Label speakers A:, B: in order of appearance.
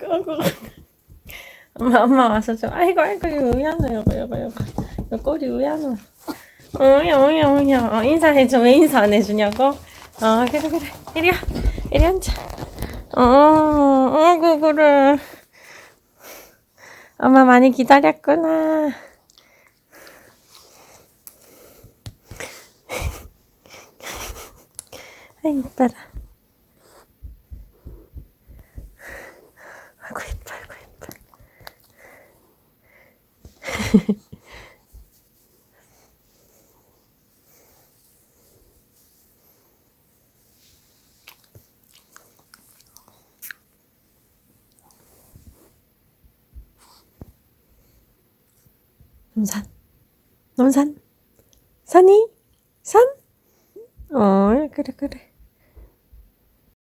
A: 아이고. 엄마 엄마 와서 좀 아이고 아이고 이거 우야노 이거 이거 이거 이거 꼬리 어야 어야 어야. 어, 인사해줘. 왜 인사 안 해주냐고? 어 그래 그래. 이리 와. 이리 앉아. 어 어구 그래 엄마 많이 기다렸구나. 아이 이뻐라 아이고 이뻐 아이고 이뻐 논산. 논산? 산이? 산? 어 그래 그래